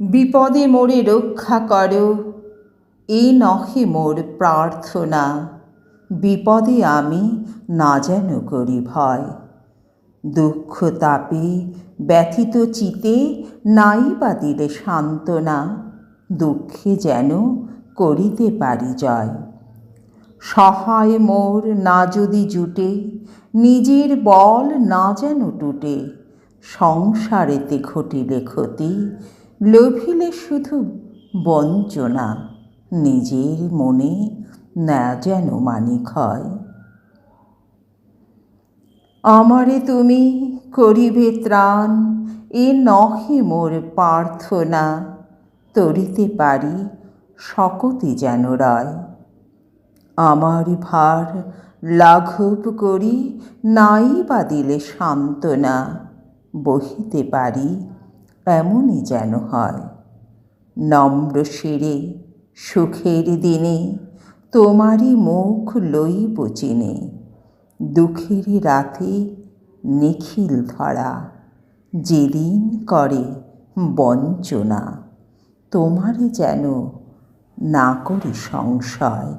বিপদে মোরে রক্ষা করো। এ নহে মোর প্রার্থনা। বিপদে আমি না যেন করি ভয়। দুঃখ তাপে ব্যথিত চিতে নাই বা দিলে সান্ত্বনা। দুঃখে যেন করিতে পারি জয়। সহায় মোর না যদি জুটে, নিজের বল না যেন টুটে, সংসারেতে ঘটিলে ক্ষতি লোভিলে শুধু বঞ্চনা, নিজের মনে না যেন মানি ক্ষয় আমারে তুমি করিবে ত্রাণ, এ নহে মোর প্রার্থনা, তরিতে পারি শকতি যেন রয়। আমার ভার লাঘব করি, নাই বা দিলে সান্ত্বনা, বহিতে পারি এমনই যেন হয়। নম্র শিরে, সুখের দিনে তোমারই মুখ লইব চিনে। দুঃখের রাতে নিখিল ধরা, যেদিন করে বঞ্চনা। তোমারে যেন না করি সংশয়।